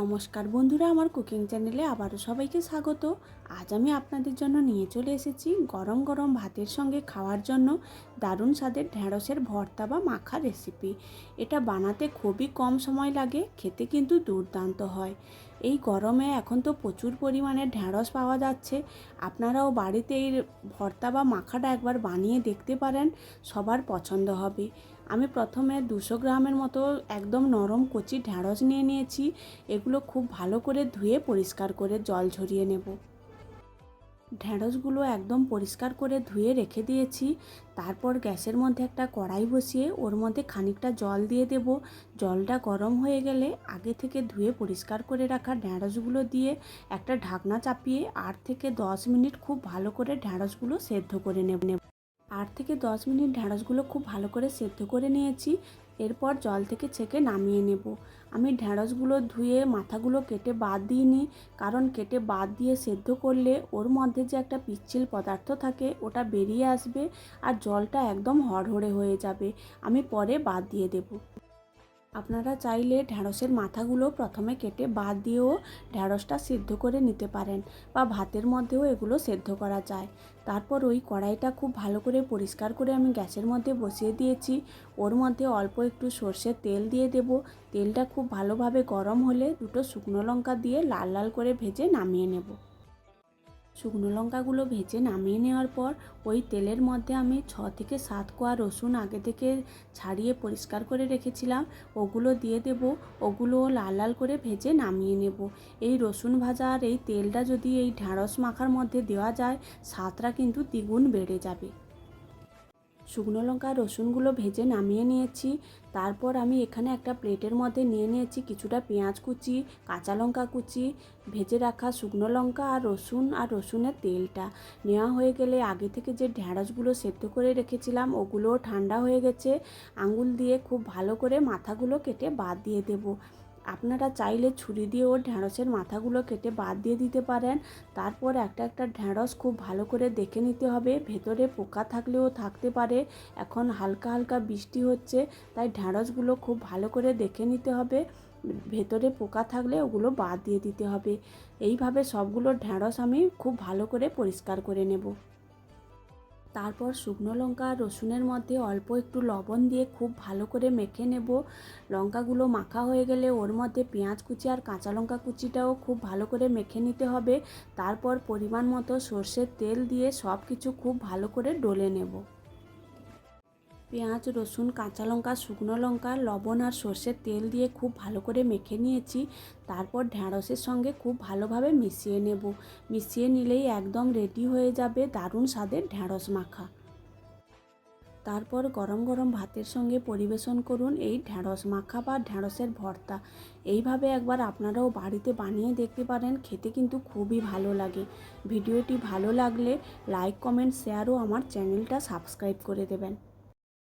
নমস্কার বন্ধুরা, আমার কুকিং চ্যানেলে আবারও সবাইকে স্বাগত। আজ আমি আপনাদের জন্য নিয়ে চলে এসেছি গরম গরম ভাতের সঙ্গে খাওয়ার জন্য দারুণ স্বাদের ঢ্যাঁড়সের ভর্তা বা মাখা রেসিপি এটা বানাতে খুবই কম সময় লাগে, খেতে কিন্তু দুর্দান্ত হয়। এই গরমে এখন তো প্রচুর পরিমাণে ঢ্যাঁড়স পাওয়া যাচ্ছে। আপনারাও বাড়িতে এই ভর্তা বা মাখাটা একবার বানিয়ে দেখতে পারেন, সবার পছন্দ হবে। আমি প্রথমে দুশো গ্রামের মতো একদম নরম কচি ঢ্যাঁড়স নিয়ে নিয়েছি। এগুলো খুব ভালো করে ধুয়ে পরিষ্কার করে জল ঝরিয়ে নেব। ঢ্যাঁড়সগুলো একদম পরিষ্কার করে ধুয়ে রেখে দিয়েছি। তারপর গ্যাসের মধ্যে একটা কড়াই বসিয়ে ওর মধ্যে খানিকটা জল দিয়ে দেব। জলটা গরম হয়ে গেলে আগে থেকে ধুয়ে পরিষ্কার করে রাখা ঢ্যাঁড়সগুলো দিয়ে একটা ঢাকনা চাপিয়ে আট থেকে দশ মিনিট খুব ভালো করে ঢ্যাঁড়সগুলো সেদ্ধ করে নেব নেব। আট থেকে দশ মিনিট ঢ্যাঁড়সগুলো খুব ভালো করে সেদ্ধ করে নিয়েছি, এরপর জল থেকে ছেঁকে নামিয়ে নেব। আমি ঢ্যাঁড়সগুলো ধুয়ে মাথাগুলো কেটে বাদ দিইনি, কারণ কেটে বাদ দিয়ে সেদ্ধ করলে ওর মধ্যে যে একটা পিচ্ছিল পদার্থ থাকে ওটা বেরিয়ে আসবে আর জলটা একদম হড়হড়ে হয়ে যাবে। আমি পরে বাদ দিয়ে দেবো। আপনারা চাইলে ঢ্যাঁড়সের মাথাগুলো প্রথমে কেটে বাদ দিয়েও ঢ্যাঁড়সটা সিদ্ধ করে নিতে পারেন বা ভাতের মধ্যেও এগুলো সেদ্ধ করা যায়। তারপর ওই কড়াইটা খুব ভালো করে পরিষ্কার করে আমি গ্যাসের মধ্যে বসিয়ে দিয়েছি। ওর মধ্যে অল্প একটু সর্ষের তেল দিয়ে দেব। তেলটা খুব ভালোভাবে গরম হলে দুটো শুকনো লঙ্কা দিয়ে লাল লাল করে ভেজে নামিয়ে নেব। শুকনো লঙ্কাগুলো ভেজে নামিয়ে নেওয়ার পর ওই তেলের মধ্যে আমি ছ থেকে সাত কোয়া রসুন আগে থেকে ছাড়িয়ে পরিষ্কার করে রেখেছিলাম। ওগুলো দিয়ে দেব, ওগুলো লাল লাল করে ভেজে নামিয়ে নেব। এই রসুন ভাজা আর এই তেলটা যদি এই ঢ্যাঁড়স মাখার মধ্যে দেওয়া যায়, স্বাদটা কিন্তু দ্বিগুণ বেড়ে যাবে। শুকনো লঙ্কা, রসুনগুলো ভেজে নামিয়ে নিয়েছি। তারপর আমি এখানে একটা প্লেটের মধ্যে নিয়ে নিয়েছি কিছুটা পেঁয়াজ কুচি, কাঁচা লঙ্কা কুচি, ভেজে রাখা শুকনো লঙ্কা আর রসুন আর রসুনের তেলটা। নেওয়া হয়ে গেলে আগে থেকে যে ঢ্যাঁড়সগুলো সেদ্ধ করে রেখেছিলাম, ওগুলোও ঠান্ডা হয়ে গেছে। আঙুল দিয়ে খুব ভালো করে মাথাগুলো কেটে বাদ দিয়ে দেবো। আপনারা চাইলে ছুরি দিয়েও ঢ্যাঁড়সের মাথাগুলো কেটে বাদ দিয়ে দিতে পারেন। তারপর একটা একটা ঢ্যাঁড়স খুব ভালো করে দেখে নিতে হবে। ভেতরে পোকা থাকলেও থাকতে পারে। এখন হালকা হালকা বৃষ্টি হচ্ছে, তাই ঢ্যাঁড়সগুলো খুব ভালো করে দেখে নিতে হবে। ভেতরে পোকা থাকলে ওগুলো বাদ দিয়ে দিতে হবে। এইভাবে সবগুলো ঢ্যাঁড়স আমি খুব ভালো করে পরিষ্কার করে নেব। তারপর শুকনো লঙ্কা আর রসুনের মধ্যে অল্প একটু লবণ দিয়ে খুব ভালো করে মেখে নেব। লঙ্কাগুলো মাখা হয়ে গেলে ওর মধ্যে পেঁয়াজ কুচি আর কাঁচা লঙ্কা কুচিটাও খুব ভালো করে মেখে নিতে হবে। তারপর পরিমাণ মতো সর্ষের তেল দিয়ে সব কিছু খুব ভালো করে ডলে নেব। পেঁয়াজ, রসুন, কাঁচা লঙ্কা, শুকনো লঙ্কা, লবণ আর সর্ষের তেল দিয়ে খুব ভালো করে মেখে নিয়েছি। তারপর ঢ্যাঁড়সের সঙ্গে খুব ভালোভাবে মিশিয়ে নেব। মিশিয়ে নিলেই একদম রেডি হয়ে যাবে দারুণ স্বাদের ঢ্যাঁড়স মাখা। তারপর গরম গরম ভাতের সঙ্গে পরিবেশন করুন এই ঢ্যাঁড়স মাখা বা ঢ্যাঁড়সের ভর্তা। এইভাবে একবার আপনারাও বাড়িতে বানিয়ে দেখতে পারেন, খেতে কিন্তু খুবই ভালো লাগে। ভিডিওটি ভালো লাগলে লাইক, কমেন্ট শেয়ারও আমার চ্যানেলটা সাবস্ক্রাইব করে দেবেন।